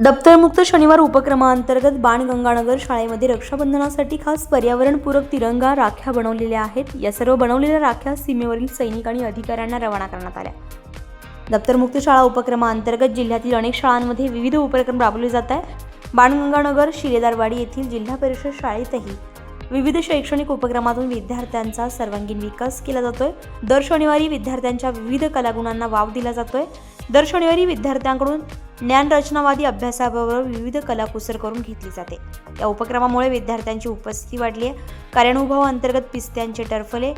दप्तरमुक्त शनिवार उपक्रमाअंतर्गत बाणगंगानगर शाळेमध्ये रक्षाबंधनासाठी खास पर्यावरणपूरक तिरंगा राख्या बनवलेल्या आहेत. या सर्व बनवलेल्या राख्या सीमेवरील सैनिक आणि अधिकाऱ्यांना रवाना करण्यात आल्या. दप्तरमुक्त शाळा उपक्रमाअंतर्गत जिल्ह्यातील अनेक शाळांमध्ये विविध उपक्रम राबवले जात आहे बाणगंगानगर शिलेदारवाडी येथील जिल्हा परिषद शाळेतही विविध शैक्षणिक उपक्रमातून विद्यार्थ्यांचा सर्वांगीण विकास केला जातोय. दर शनिवारी विद्यार्थ्यांच्या विविध कलागुणांना वाव दिला जातोय. दर शनिवारी विद्यार्थ्यांकडून ज्ञानरचनावादी अभ्यासाबरोबर विविध कलाकुसर करून घेतली जाते. या उपक्रमामुळे विद्यार्थ्यांची उपस्थिती वाढली आहे. कार्यानुभव अंतर्गत पिस्त्यांचे टर्फले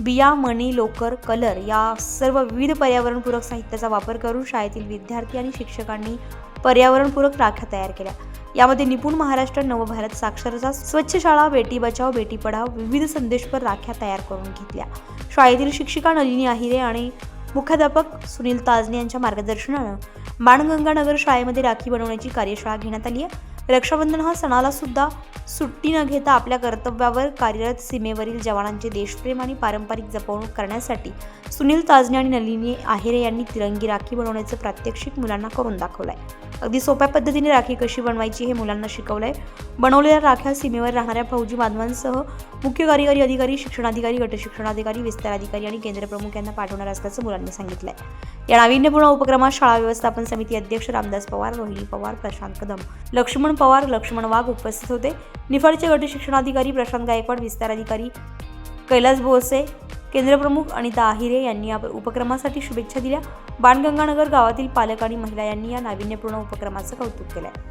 बिया मणी लोकर कलर या सर्व विविध पर्यावरणपूरक साहित्याचा वापर करून शाळेतील विद्यार्थी आणि शिक्षकांनी पर्यावरणपूरक राख्या तयार केल्या. यामध्ये निपुण महाराष्ट्र नवभारत साक्षरता स्वच्छ शाळा बेटी बचाव बेटी पढाव विविध संदेशपर राख्या तयार करून घेतल्या. शाळेतील शिक्षिका नलिनी आहिरे आणि मुख्याध्यापक सुनील ताजने यांच्या मार्गदर्शनानं बाणगंगानगर शाळेमध्ये राखी बनवण्याची कार्यशाळा घेण्यात आली आहे. रक्षाबंधन हा सणाला सुद्धा सुट्टी न घेता आपल्या कर्तव्यावर कार्यरत सीमेवरील जवानांचे देशप्रेम आणि पारंपरिक जपवणूक करण्यासाठी सुनील ताजने आणि नलिनी आहेरे यांनी तिरंगी राखी बनवण्याचं प्रात्यक्षिक मुलांना करून दाखवलं आहे अगदी सोप्या पद्धतीने राखी कशी बनवायची हे मुलांना शिकवलं आहे बनवलेल्या राख्या सीमेवर राहणाऱ्या फौजी बांधवांसह मुख्य कार्यकारी अधिकारी शिक्षणाधिकारी गटशिक्षणाधिकारी विस्तार अधिकारी आणि केंद्रप्रमुख यांना पाठवणार असल्याचं मुलांनी सांगितलंय. या नाविन्यपूर्ण उपक्रमात शाळा व्यवस्थापन समिती अध्यक्ष रामदास पवार रोहिणी पवार प्रशांत कदम लक्ष्मण पवार लक्ष्मण वाघ उपस्थित होते. निफाडचे गट शिक्षणाधिकारी प्रशांत गायकवाड विस्तार अधिकारी कैलास बोसे केंद्रप्रमुख अनिता आहिरे यांनी या उपक्रमासाठी शुभेच्छा दिल्या. बाणगंगानगर गावातील पालक आणि महिला यांनी या नाविन्यपूर्ण उपक्रमाचं कौतुक केलं